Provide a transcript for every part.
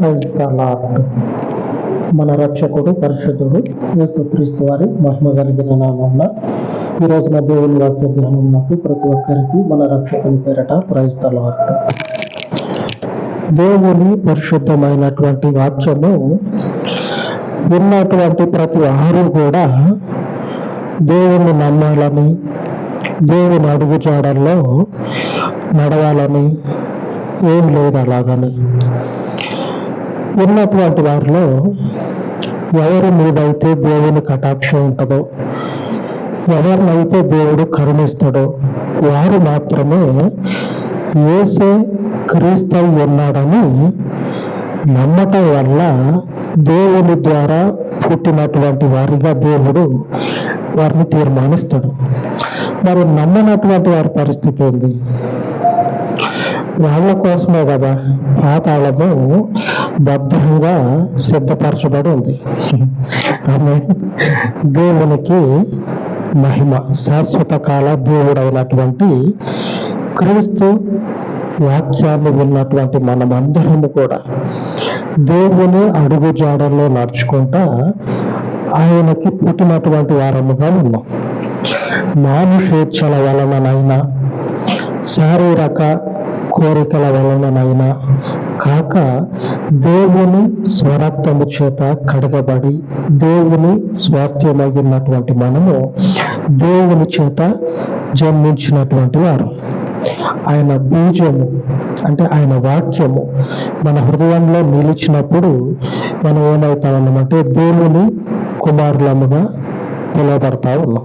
Praise the lord. మన రక్షకుడు పరిశుద్ధుడు యేసుక్రీస్తు వారి మహిమ కలిగిన నామమున ఈ రోజున దేవుని వాక్య ధ్యానమునకు ప్రతి ఒక్కరికి మన రక్షకుని పేరట ప్రైజ్ ద లార్డ్. దేవుని పరిశుద్ధమైనటువంటి వాక్యము విన్నటువంటి ప్రతి ఆరు కూడా దేవుని నమ్మాలని దేవుని అడుగుజాడల్లో నడవాలని ఏం లేదు అలాగని. ఉన్నటువంటి వారిలో ఎవరి మీదైతే దేవుని కటాక్షం ఉంటుందో ఎవరినైతే దేవుడు కరుణిస్తాడో వారు మాత్రమే ఏసే క్రీస్తు ఉన్నాడని నమ్మటం వల్ల దేవుని ద్వారా పుట్టినటువంటి వారిగా దేవుడు వారిని తీర్మానిస్తాడు. మరి నమ్మనటువంటి వారి పరిస్థితి ఏంది? వాళ్ళ కోసమే కదా పాతాళము భద్రంగా సిద్ధపరచబడి ఉంది ఆమె దేవునికి మహిమ శాశ్వత కాల దేవుడైనటువంటి క్రీస్తు వాక్యాన్ని విన్నటువంటి మనమందరము కూడా దేవుని అడుగు జాడల్లో నడుచుకుంటా ఆయనకి పుట్టినటువంటి వారముగా ఉన్నాం. మానుషేచ్ఛల వలననైనా శారీరక కోరికల వలననైనా కాక దేవుని స్వరక్తము చేత కడగబడి దేవుని స్వాస్థ్యమగినటువంటి మనము దేవుని చేత జన్మించినటువంటి వారు. ఆయన బీజము అంటే ఆయన వాక్యము మన హృదయంలో నిలిచినప్పుడు మనం ఏమవుతామన్నమంటే దేవుని కుమారులముగా పిలువబడతా ఉన్నాం.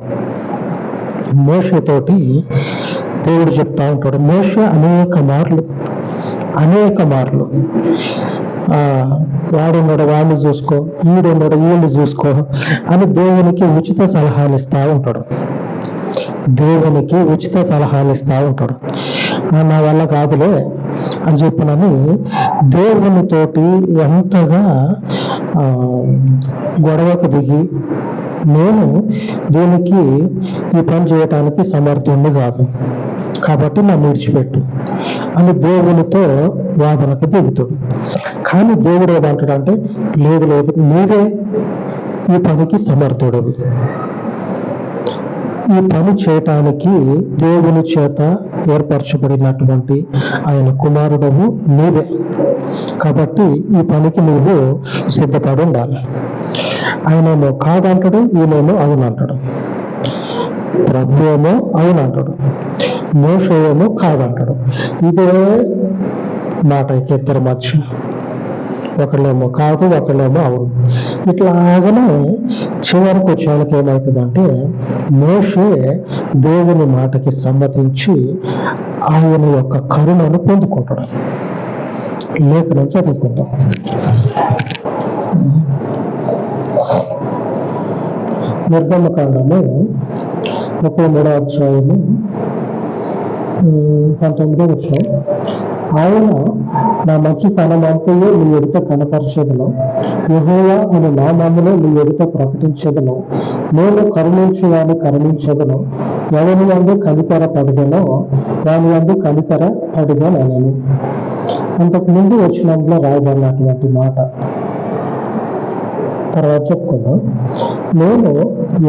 మోసతోటి దేవుడు చెప్తా ఉంటాడు మోస అనేక మార్లు అనేక మార్లు వాడున్నాడు వాడిని చూసుకో ఈడున్నాడు వీళ్ళు చూసుకో అని దేవునికి ఉచిత సలహాలు ఇస్తూ ఉంటాడు. దేవునికి ఉచిత సలహాలు ఇస్తూ ఉంటాడు. నా వల్ల కాదులే అని చెప్పినని దేవునితోటి ఎంతగా ఆ, గొడవకు దిగి నేను దీనికి ఈ పని చేయటానికి సమర్థుణ్ణి కాదు. కాబట్టి నన్ను విడిచిపెట్టు అని దేవునితో వాదనకు దిగుతాడు. కానీ దేవుడు ఏమంటాడంటే లేదు లేదు నీవే ఈ పనికి సమర్థుడవి ఈ పని చేయటానికి దేవుని చేత ఏర్పరచబడినటువంటి ఆయన కుమారుడవు నీవే. కాబట్టి ఈ పనికి నువ్వు సిద్ధపడి ఉండాలి. ఆయనేమో కాదంటాడు ఈయనేమో అవునంటాడు. ప్రభు ఏమో అవునంటాడు. మోష ఏమో కాదంటాడు. ఇదే మాట ఇద్దరి మధ్య. ఒకళ్ళేమో కాదు ఒకళ్ళేమో అవును. ఇట్లాగనే చివరికి వచ్చేవాళ్ళకి ఏమవుతుందంటే మోషే దేవుని మాటకి సమ్మతించి ఆయన యొక్క కరుణను పొందుకుంటాడు. లేఖనం చదువుకుందాం. నిర్గమకాండము ముప్పై మూడో అధ్యాయము పంతొమ్మిదో వచ్చాం ఆయన నా మంచితనమంతయు నీ ఎదుట కనపరిచేదను. యెహోవా అనే నామములో నీ ఎదుట ప్రకటించేదను. నేను కరుణించి వాడిని కరుణించేదను. ఎవరి అందు కనికర పడదనో వాని అందు కనికర పడిదనను అంతకు ముందు వచ్చినందులో రాయబడినటువంటి మాట. తర్వాత చెప్పుకుందాం. నేను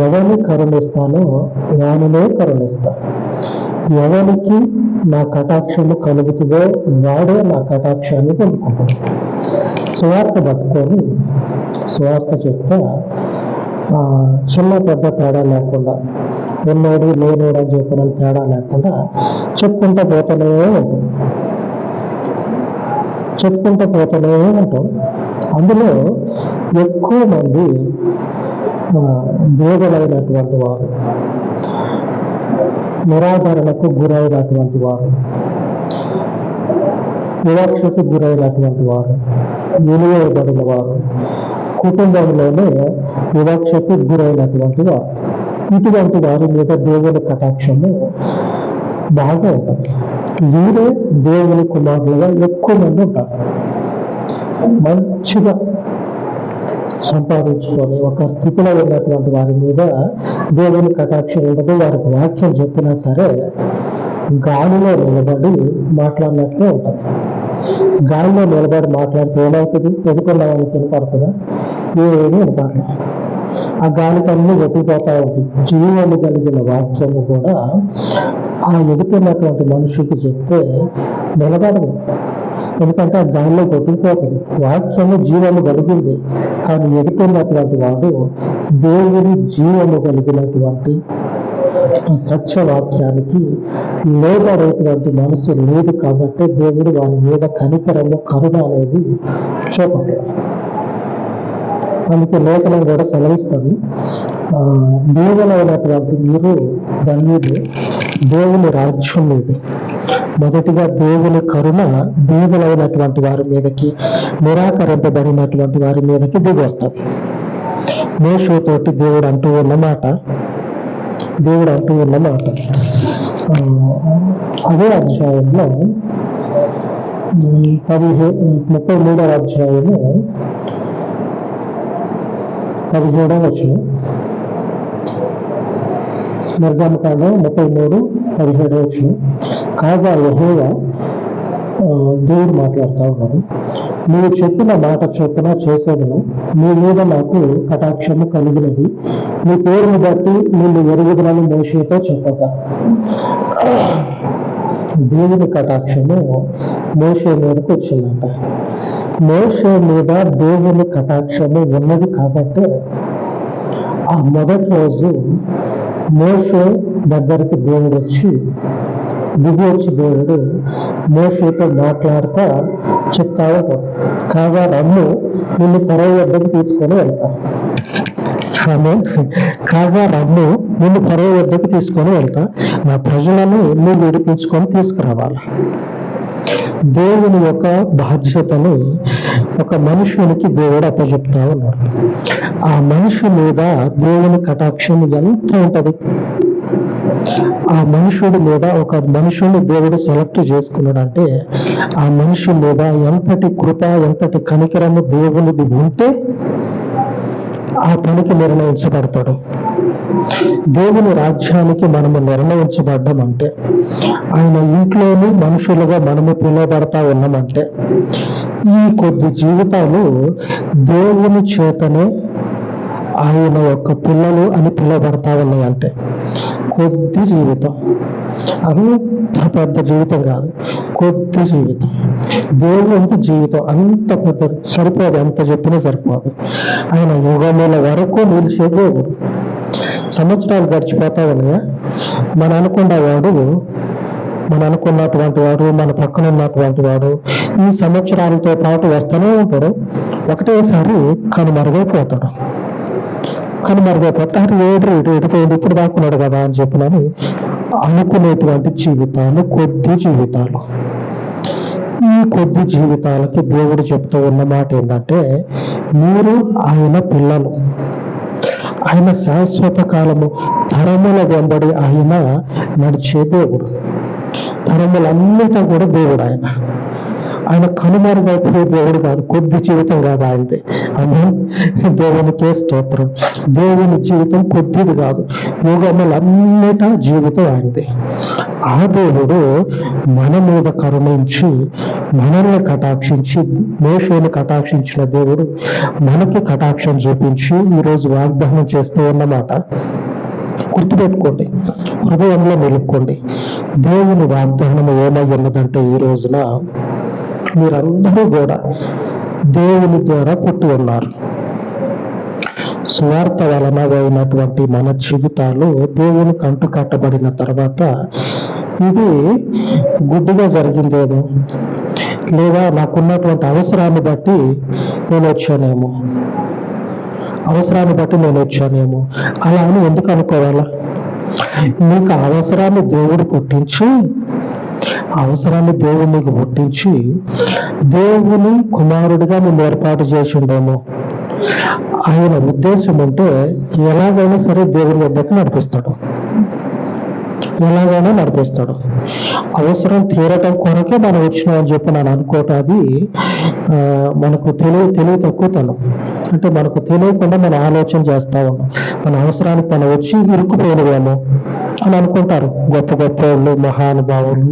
ఎవరిని కరుణిస్తానో వానినే కరుణిస్తా. ఎవరికి నా కటాక్షము కలుగుతుందో వాడే నా కటాక్షాన్ని పొందుకుంటాడు. స్వార్థ పట్టుకొని స్వార్థ చెప్తా ఆ, చిన్న పెద్ద తేడా లేకుండా ఉన్నోడు లేనోడు అని చెప్పిన తేడా లేకుండా చెప్పుకుంటూ పోతూనే ఉంటాం. చెప్పుకుంటూ పోతూనే ఉంటాం. అందులో ఎక్కువ మంది బోధలైనటువంటి వారు. నిరాదరణకు గురైనటువంటి వారు. వివక్షకు గురైనటువంటి వారు. నిలువేయబడిన వారు. కుటుంబంలోనే వివక్షకు గురైనటువంటి వారు. ఇటువంటి వారి మీద దేవుని కటాక్షము బాగా ఉంటుంది. వీరే దేవుని కుమారులుగా ఎక్కువ మంది ఉంటారు. మంచిగా సంపాదించుకొని ఒక స్థితిలో ఉన్నటువంటి వారి మీద దేవుని కటాక్షం ఉండదు వారికి వాక్యం చెప్పినా సరే గాలిలో నిలబడి మాట్లాడినట్లే ఉంటుంది. గాలిలో నిలబడి మాట్లాడితే ఏమవుతుంది? ఎదుకున్న వాళ్ళకి వినపడుతుందా ఏమీ వినపడలేదు ఆ గాలికి అన్ని కొట్టిపోతా ఉంది. జీవము కలిగిన వాక్యము కూడా ఆ ఎదుపినటువంటి మనిషికి చెప్తే నిలబడదు. ఎందుకంటే ఆ గాలిలో కొట్టుకుపోతుంది వాక్యము జీవము కలిగింది. కానీ ఎదుటిన్నటువంటి వాడు దేవుని జీవము కలిగినటువంటి సత్యవాక్యానికి లోబడేటువంటి మనసు లేదు కాబట్టి దేవుడు వారి మీద కనికరము కరుణ అనేది చూపట్లేదు అందుకే లేఖనం కూడా సెలవిస్తుంది. ఆ, బీదలైనటువంటి మీరు ధన్యులు దేవుని రాజ్యం మీది. మొదటిగా దేవుని కరుణ బీదులైనటువంటి వారి మీదకి నిరాకరింపబడినటువంటి వారి మీదకి దిగి వస్తుంది. మేషుతోటి దేవుడు అంటూ ఉన్నమాట దేవుడు అంటూ ఉన్నమాట అదే అధ్యాయంలో ఉమ్, పదిహే ముప్పై మూడవ అధ్యాయము పదిహేడవ వచ్చిన నిర్గమకాండం ముప్పై మూడు పదిహేడు వచ్చిన. కాగా యహోవ దేవుడు మాట్లాడుతూ ఉన్నాడు. నువ్వు చెప్పిన మాట చొప్పున చేసేదను. నీ మీద నాకు కటాక్షము కలిగినది. నీ పేరును బట్టి నిన్ను ఎరుగుదలను మోషేతో చెప్పక దేవుని కటాక్షము మోషే మీదకి వచ్చిందంట. మోషే మీద దేవుని కటాక్షము ఉన్నది కాబట్టి ఆ మొదటి రోజు మోషే దగ్గరికి దేవుడు వచ్చి దిగి వచ్చి దేవుడు మోషేతో మాట్లాడుతా చెప్తా ఉంటాడు కాగా రమ్ము నిన్ను పరవ వద్దకు తీసుకొని వెళ్తా. ఆమె కాగా రమ్ము నిన్ను పరవ వద్దకు తీసుకొని వెళ్తా. నా ప్రజలను నువ్వు విడిపించుకొని తీసుకురావాలి. దేవుని యొక్క బాధ్యతని ఒక మనుషునికి దేవుడు అప్పచెప్తా ఉన్నాడు. ఆ మనిషి మీద దేవుని కటాక్షం ఎంత ఉంటది? ఆ మనుషుడి మీద ఒక మనుషుని దేవుడు సెలెక్ట్ చేసుకున్నాడంటే ఆ మనిషి మీద ఎంతటి కృప ఎంతటి కనికరము దేవునిది ఉంటే ఆ పనికి నిర్ణయించబడతాడు. దేవుని రాజ్యానికి మనము నిర్ణయించబడ్డామంటే ఆయన ఇంట్లోని మనుషులుగా మనము పిలువబడతా ఉన్నామంటే ఈ కొద్ది జీవితాలు దేవుని చేతనే ఆయన యొక్క పిల్లలు అని పిలువబడతా ఉన్నాయంటే. కొద్ది జీవితం. అంత పెద్ద జీవితం కాదు. కొద్ది జీవితం. దేవుని జీవితం. అంత పెద్ద సరిపోదు. ఎంత చెప్పినా సరిపోదు. ఆయన యుగముల వరకు నిలిచే దేవుడు. సంవత్సరాలు గడిచిపోతా ఉన్నాయా? మన అనుకున్నవాడు మనం అనుకున్నటువంటి వాడు మన పక్కన ఉన్నటువంటి వాడు ఈ సంవత్సరాలతో పాటు వస్తూనే ఉంటాడు. ఒకటేసారి కనుమరుగైపోతాడు. కనుమరుగైపోతాడు. అంటే ఏడు ఇటు ఎడిపోయింది ఇప్పుడు దాక్కున్నాడు కదా అని చెప్పినని అనుకునేటువంటి జీవితాలు కొద్ది జీవితాలు. ఈ కొద్ది జీవితాలకి దేవుడు చెప్తూ ఉన్న మాట ఏంటంటే మీరు ఆయన పిల్లలు. ఆయన శాశ్వత కాలము తరముల వెంబడి ఆయన నడిచే దేవుడు. తరములన్నిటా కూడా దేవుడు ఆయన. ఆయన కనుమరుగైపోయే దేవుడు కాదు కొద్ది జీవితం కాదు ఆయనది. అమ్మ దేవునికే స్తోత్రం. దేవుని జీవితం కొద్దిది కాదు యుగములన్నిటా జీవితం ఆయనది. ఆ దేవుడు మన మీద కరుణించి మనల్ని కటాక్షించి మోషేని కటాక్షించిన దేవుడు మనకి కటాక్షం చూపించి ఈరోజు వాగ్దానం చేస్తూ ఉన్నమాట. గుర్తుపెట్టుకోండి. హృదయంలో నిలుపుకోండి. దేవుని వాగ్దానం ఏమై ఉన్నదంటే ఈ రోజున మీరందరూ కూడా దేవుని ద్వారా పుట్టి ఉన్నారు. స్వార్థ వలన అయినటువంటి మన జీవితాలు దేవునికి అంటు కట్టబడిన తర్వాత ఇది గుడ్డుగా జరిగిందేమో? లేదా నాకున్నటువంటి అవసరాన్ని బట్టి నేను వచ్చానేమో? అవసరాన్ని బట్టి నేను వచ్చానేమో? అలా అని ఎందుకు అనుకోవాలా? నీకు అవసరాన్ని దేవుడు పుట్టించి అవసరాన్ని దేవుడు నీకు పుట్టించి దేవుని కుమారుడిగా నేను ఏర్పాటు చేసిండేమో. ఆయన ఉద్దేశం అంటే ఎలాగైనా సరే దేవుని వద్దకు నడిపిస్తాడు. ఎలాగైనా నడిపిస్తాడు. అవసరం తీరటం కొరకే మనం వచ్చినామని చెప్పి నేను అనుకోవటం అది మనకు తెలివి తెలివి తక్కువతనం అంటే మనకు తెలియకుండా మనం ఆలోచన చేస్తా ఉన్నాం. మన అవసరానికి మనం వచ్చి ఇరుక్కుపోయినవేమో అని అనుకుంటారు. గొప్ప గొప్ప వాళ్ళు మహానుభావులు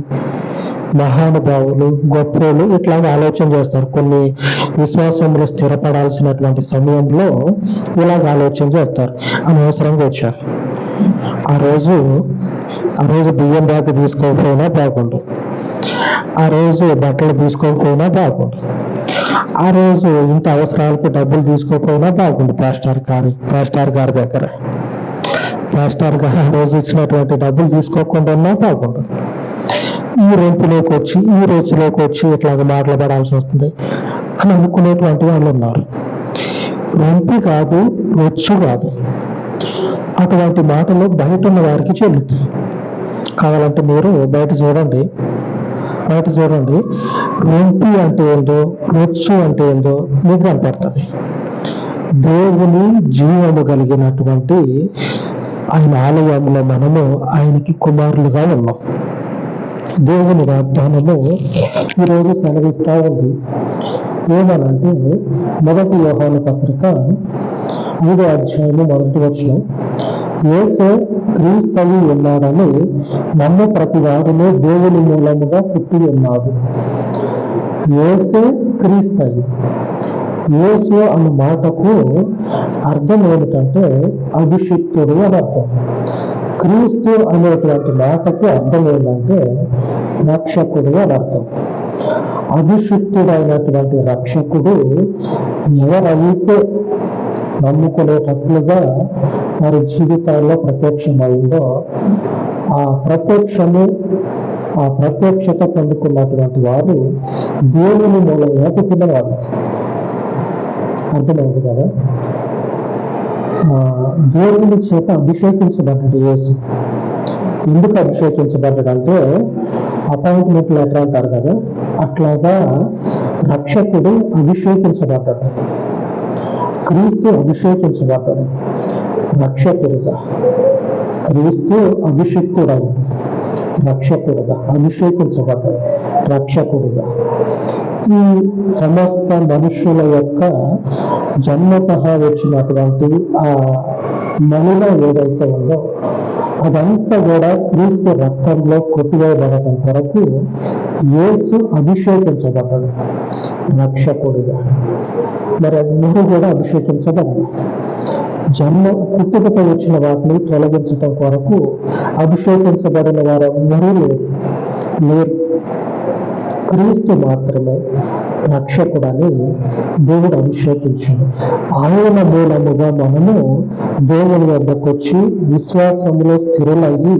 మహానుభావులు గొప్పోళ్ళు ఇట్లా ఆలోచన చేస్తారు. కొన్ని విశ్వాసంలో స్థిరపడాల్సినటువంటి సమయంలో ఇలాగ ఆలోచన చేస్తారు. అనవసరంగా వచ్చారు. ఆ రోజు ఆ రోజు బియ్యం బ్యాగ్ తీసుకోకపోయినా బాగుండు. ఆ రోజు బట్టలు తీసుకోకపోయినా బాగుండు. ఆ రోజు ఇంటి అవసరాలకు డబ్బులు తీసుకోకపోయినా బాగుంది పాస్టర్ గారి పాస్టర్ గారి దగ్గర. పాస్టర్ గారు ఆ రోజు ఇచ్చినటువంటి డబ్బులు తీసుకోకుండా ఉన్నా బాగుండు. ఈ రొంపులోకి వచ్చి ఈ రోజులోకి వచ్చి ఇట్లాగ మాట్లాడాల్సి వస్తుంది అని అనుకునేటువంటి వాళ్ళు ఉన్నారు. రెంపి కాదు రొచ్చు కాదు. అటువంటి మాటలు బయట ఉన్న వారికి చెల్లుతుంది కావాలంటే మీరు బయట చూడండి. బయట చూడండి రొంపి అంటే ఏందో రొచ్చు అంటే ఏందో మీకు కనపడుతుంది. దేవుని జీవము కలిగినటువంటి ఆయన ఆలయంలో మనము ఆయనకి కుమారులుగా ఉన్నాం. దేవుని వాగ్దానము ఈరోజు సెలవిస్తా ఉంది. ఏమనంటే మొదటి వ్యవహార పత్రిక ఐదో అధ్యాయము మొదటి వచనం. ఏసే క్రీస్తవి ఉన్నాడని నమ్మ ప్రతి వారిలో దేవుని మూలముగా పుట్టి ఉన్నాడు. ఏసే క్రీస్తవి యేసు అన్న మాటకు అర్థం ఏమిటంటే అభిషిక్తుడు అని అర్థం. క్రీస్తు అనేటువంటి మాటకి అర్థం ఏంటంటే రక్షకుడు అని అర్థం. అభిషిక్తుడైనటువంటి రక్షకుడు ఎవరైతే నమ్ముకునేటట్లుగా వారి జీవితాల్లో ప్రత్యక్షమైందో ఆ ప్రత్యక్షము ఆ ప్రత్యక్షత పొందుకున్నటువంటి వారు దేవుని మూలంగా పుట్టినవారు అర్థమైంది కదా? దేవుని చేత అభిషేకించబడ్డాడు యేసు. ఎందుకు అభిషేకించబడ్డాడు అంటే అపాయింట్మెంట్ లెటర్ అంటారు కదా అట్లాగా రక్షకుడు అభిషేకించబడ్డాడు. క్రీస్తు అభిషేకించబడ్డాడు. రక్షకుడుగా క్రీస్తు అభిషిక్తుడై రక్షకుడుగా అభిషేకించబడ్డాడు రక్షకుడుగా. ఈ సమస్త మనుషుల యొక్క జన్మత వచ్చినటువంటి ఆ మలిన ఏదైతే ఉందో అదంతా కూడా క్రీస్తు రక్తంలో కొట్టివేయబడటం కొరకు యేసు అభిషేకించబడ్డాడు రక్షకుడిగా. మరి అందరూ కూడా అభిషేకించబడాలి జన్మ పుట్టుకతో వచ్చిన వాటిని తొలగించటం కొరకు అభిషేకించబడిన వారందరూ లేరు. లేరు క్రీస్తు మాత్రమే రక్షకుడని దేవుడు అభిషేకించాడు. ఆయన మూలముగా మనము దేవుని వద్దకు వచ్చి విశ్వాసంలో స్థిరులయ్యి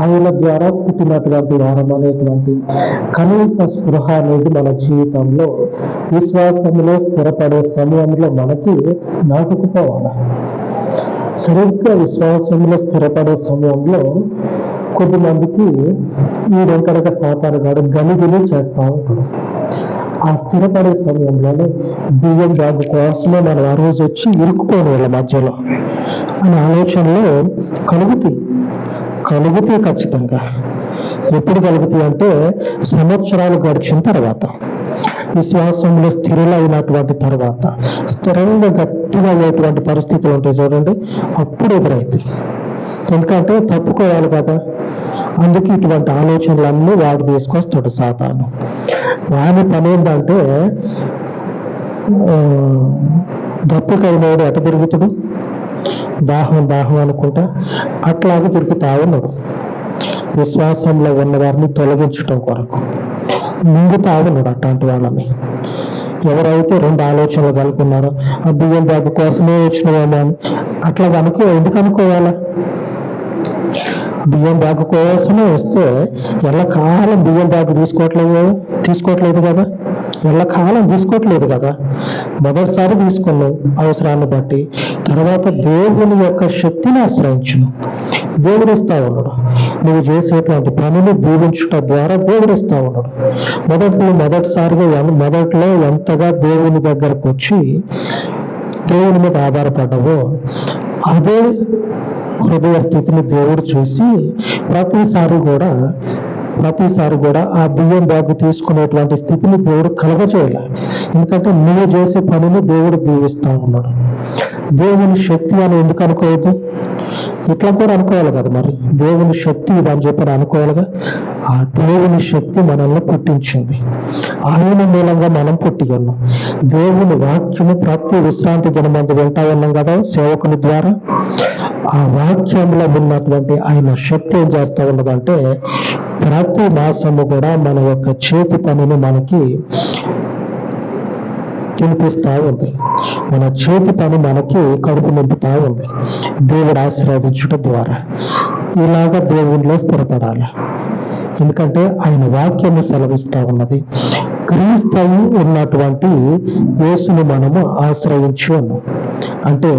ఆయన ద్వారా పుట్టినటువంటి వారం అనేటువంటి కనీస స్పృహ అనేది మన జీవితంలో విశ్వాసంలో స్థిరపడే సమయంలో మనకి నాటుకుపోవాలి? సరిగ్గా విశ్వాసంలో స్థిరపడే సమయంలో కొద్దిమందికి ఈ వెంకటక సాతాను గారు గలిగిలి చేస్తూ ఉంటాడు. ఆ స్థిరపడే సమయంలోనే బియ్యం బ్యాగ్ కోసమే మనం ఆ రోజు వచ్చి ఇరుక్కుపోయిన వాళ్ళ మధ్యలో. అనే ఆలోచనలో కలుగుతాయి. కలుగుతాయి ఖచ్చితంగా. ఎప్పుడు కలుగుతాయి అంటే సంవత్సరాలు గడిచిన తర్వాత. విశ్వాసంలో స్థిరులైనటువంటి తర్వాత. స్థిరంగా గట్టిగా అయ్యేటువంటి పరిస్థితులు ఉంటాయి చూడండి. అప్పుడు ఎదురైతాయి. ఎందుకంటే తప్పుకోవాలి కదా. అందుకే ఇటువంటి ఆలోచనలన్నీ వాడు తీసుకొస్తాడు సాతాను. వాని పని ఏంటంటే ఆ, కలిగినవాడు ఎట తిరుగుతాడు? దాహం దాహం అనుకుంటా అట్లాగే తిరుగుతా ఉన్నాడు. విశ్వాసంలో ఉన్న వారిని తొలగించటం కొరకు మింగుతా ఉన్నాడు అట్లాంటి వాళ్ళని. ఎవరైతే రెండు ఆలోచనలు కలుపుకున్నారో ఆ బియ్యం బ్యాగ్ కోసమే వచ్చిన అని అట్లా అనుకో ఎందుకు అనుకోవాలా? బియ్యం బ్యాగ్ కోసమే వస్తే ఎల్లకాలం బియ్యం బ్యాగ్ తీసుకోవట్లేదు. తీసుకోవట్లేదు కదా? ఎల్లకాలం తీసుకోవట్లేదు కదా? మొదటిసారి తీసుకున్నావు అవసరాన్ని బట్టి. తర్వాత దేవుని యొక్క శక్తిని ఆశ్రయించును. దేవుడు ఇస్తా ఉన్నాడు. నువ్వు చేసేటువంటి పనిని దీవించుట ద్వారా దేవుడు ఇస్తా ఉన్నాడు. మొదటి మొదటిసారిగా మొదట్లో ఎంతగా దేవుని దగ్గరకు వచ్చి దేవుని మీద ఆధారపడ్డావో అదే హృదయ స్థితిని దేవుడు చూసి ప్రతిసారి కూడా ప్రతిసారి కూడా ఆ బియ్యం బ్యాగ్ తీసుకునేటువంటి స్థితిని దేవుడు కలగచేయాలి ఎందుకంటే నువ్వు చేసే పనిని దేవుడు దీవిస్తూ ఉన్నాడు. దేవుని శక్తి అని ఎందుకు అనుకోవద్దు? ఇట్లా కూడా అనుకోవాలి కదా మరి. దేవుని శక్తి ఇది అని చెప్పి అనుకోవాలిగా. ఆ దేవుని శక్తి మనల్ని పుట్టించింది. ఆయన మూలంగా మనం పుట్టి ఉన్నాం. దేవుని వాక్యము ప్రతి విశ్రాంతి దినమందు వింటా ఉన్నాం కదా సేవకుని ద్వారా. ఆ వాక్యంలో ఉన్నటువంటి ఆయన శక్తి ఏం చేస్తూ ఉన్నదంటే ప్రతి మాసము కూడా మన యొక్క చేతి పనిని మనకి తినిపిస్తా ఉంది మన చేతి పని మనకి కడుపు నింపుతా ఉంది దేవుడు ఆశీర్వదించుట ద్వారా ఇలాగ దేవునిలో స్థిరపడాలి. ఎందుకంటే ఆయన వాక్యము సెలవిస్తా ఉన్నది. క్రీస్తవు ఉన్నటువంటి యేసును మనము ఆశ్రయించి ఉన్నాం అంటే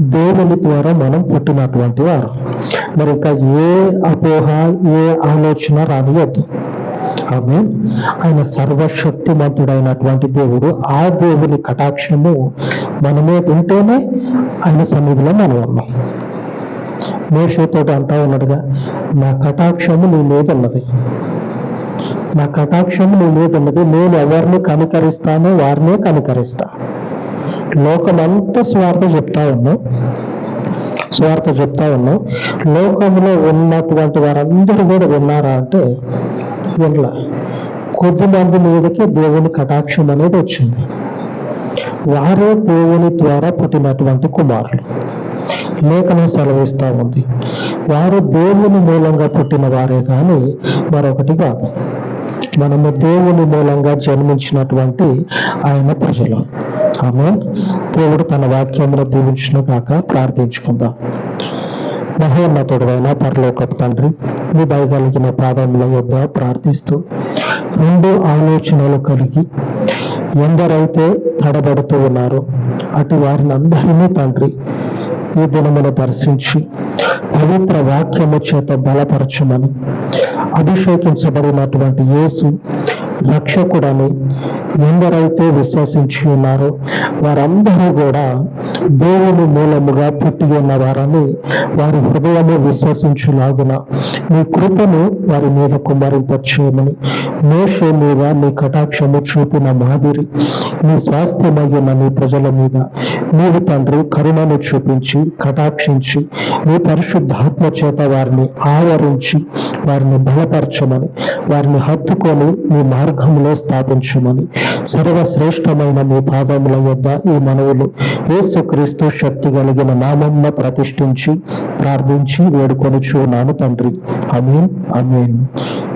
దేవుని ద్వారా మనం పుట్టినటువంటి వారు. మరి ఇంకా ఏ అపోహ ఏ ఆలోచన రానియద్దు. ఆమె ఆయన సర్వశక్తిమంతుడైనటువంటి దేవుడు. ఆ దేవుని కటాక్షము మనమే ఉంటేనే ఆయన సన్నిధిలో మనం ఉన్నాం. మేషతో అంటా ఉన్నాడుగా. నా కటాక్షము నీ మీద ఉన్నది నా కటాక్షము నీ మీద ఉన్నది నేను ఎవరిని కనికరిస్తానో వారినే కనికరిస్తా. లోకమంతా స్వార్థ చెప్తా ఉన్నాం. స్వార్థ చెప్తా ఉన్నాం. లోకంలో ఉన్నటువంటి వారందరూ కూడా విన్నారా అంటే వినలా కొద్ది మంది మీదకి దేవుని కటాక్షం అనేది వచ్చింది. వారే దేవుని ద్వారా పుట్టినటువంటి కుమారులు. లేఖనం సెలవిస్తా ఉంది. వారు దేవుని మూలంగా పుట్టిన వారే కానీ మరొకటి కాదు. మనము దేవుని మూలంగా జన్మించినటువంటి ఆయన ప్రజలు. ఆమె దేవుడు తన వాక్యంలో దీవించిన కాక ప్రార్థించుకుందాం. మహోన్నతుడైన పరలోకపు తండ్రి మీ దయగలిగిన పాదముల ప్రార్థిస్తూ రెండు ఆలోచనలు కలిగి ఎందరైతే తడబడుతూ ఉన్నారో అటు వారిని అందరినీ తండ్రి ఈ దినమును దర్శించి పవిత్ర వాక్యము చేత బలపరచమని అభిషేకించబడినటువంటి యేసు రక్షకుడని ఎందరైతే విశ్వసించి ఉన్నారో వారందరూ కూడా దేవుని మూలముగా పుట్టి ఉన్న వారని వారి హృదయము విశ్వసించులాగున మీ కృపను వారి మీద కుమ్మరింపచేయమని మోషే మీద మీ కటాక్షము చూపిన మాదిరి మీ స్వాస్థ్యమయ్యున్న మీ ప్రజల మీద మీరు తండ్రి కరుణను చూపించి కటాక్షించి మీ పరిశుద్ధాత్మ చేత వారిని ఆవరించి వారిని బలపరచమని వారిని హత్తుకొని మీ మార్గంలో స్థాపించమని సర్వశ్రేష్టమైన మీ పాదముల వద్ద ఈ మనవులు యేసుక్రీస్తు శక్తి కలిగిన నామన్న ప్రతిష్ఠించి ప్రార్థించి వేడుకొని చూనాను తండ్రి. అమీన్ అమీన్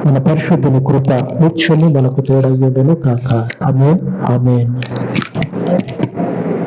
మన పరిశుద్ధుని కృప నిత్యము మనకు తోడయ్యుడును కాక. అమీన్ అమీన్